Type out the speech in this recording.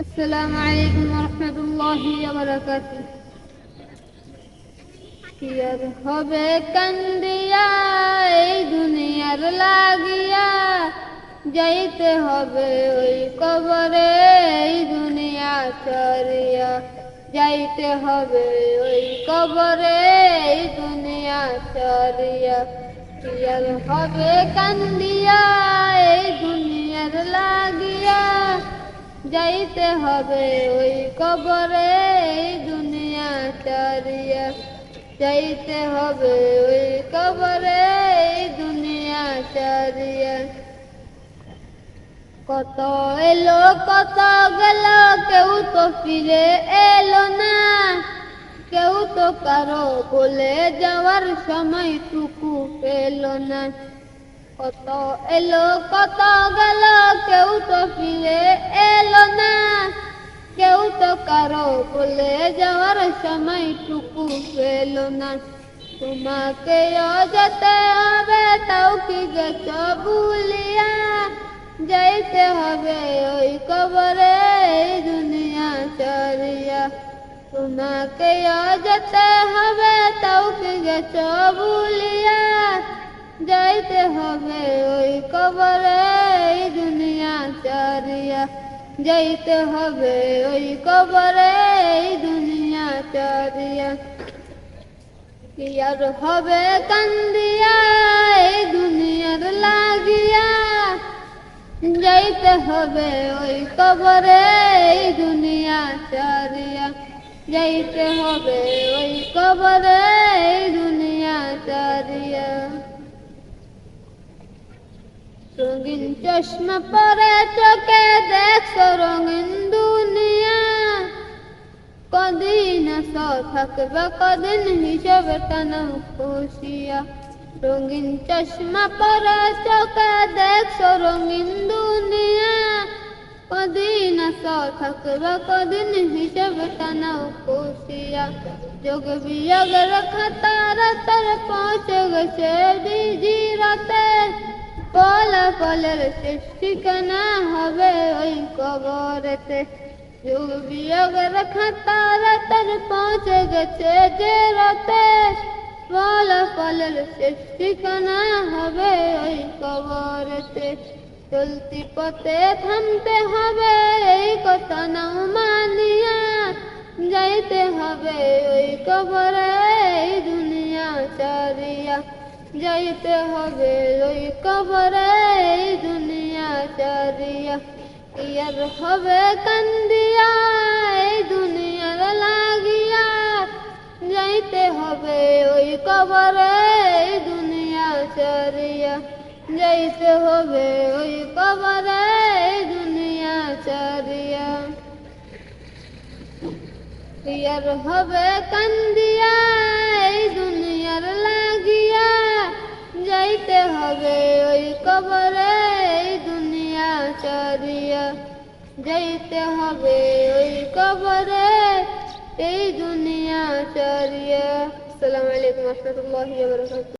السلام عليكم ورحمة الله وبركاته কি আর হবে কান্দিয়া এই দুনিয়ার লাগিয়া যাইতে হবে ওই কবরে এই দুনিয়া চরিয়া যাইতে হবে ওই কবরে এই দুনিয়া চরিয়া কি আর হবে কান্দিয়া যাইতে হবে ওই কবরে, এই দুনিয়া চারিয়া যাইতে হবে ওই কবরে, এই দুনিয়া চারিয়া কত এলো, কত গেল, কেউ তো ফিরে এলো না। কেউ তো কারও বলে যাওয়ার সময় টুকু পেল না। কত এলো, কত গেল, কেউ তো ফিরে এলো না। কেউ তো কারও বলে যাওয়ার সময় টুকু পেল না। তোমাকে যেতে হবে, তাও কি গেছ ভুলিয়া? যাইতে হবে ওই কবরে দুনিয়া চরিয়া তোমাকে যেতে হবে, তাও কি গেছ ভুলিয়া? যাইতে হবে ওই কবরে, এই দুনিয়া চারিয়া যাইতে হবে ওই কবরে, এই দুনিয়া চারিয়া কি হবে কান্দিয়া, এই দুনিয়ার লাগিয়া। যাইতে হবে ওই কবরে, এই দুনিয়া চারিয়া যাইতে হবে ওই কবরে, এই দুনিয়া চারিয়া রঙিন চশমা পরে চোখে দেখছ রঙিন দুনিয়া। কদিন থাকবে, কদিন হিসেবে টানা খুশিয়া? রঙিন চশমা পরে চোখে দেখছ রঙিন দুনিয়া। কদিন থাকবে, কদিন হিসেবে টানা খুশিয়া? যোগ বিয়োগ রেখা তারা তার পৌঁছে গেছে দিজি রাতে ফলাফলের শেষ ঠিকানা হবে ওই কবরেতে। যুগ বিয়োগের খাতারা তার পৌঁছে গেছে যে রাতে। ফলাফলের শেষ ঠিকানা হবে ওই কবরেতে। চলতি পথে থামতে হবে, এই কথা নাও মানিয়া। যাইতে হবে ওই কবরে, এই দুনিয়া চারিয়া যাইতে হবে ওই কবরে দুনিয়া চারিয়া। ইয়ার হবে কান্দিয়া দুনিয়ার লাগিয়া। যাইতে হবে ওই কবরে দুনিয়া চারিয়া। যাইতে হবে ওই কবরে দুনিয়া চারিয়া। ইয়ার হবে কান্দিয়া দুনিয়ার লাগিয়া। যাইতে হবে ওই কবরে এই দুনিয়া চরিয়া যাইতে হবে ওই কবরে এই দুনিয়া চরিয়া আসসালামু আলাইকুম রহমতুল্লাহি ওয়া বারাকাতুহু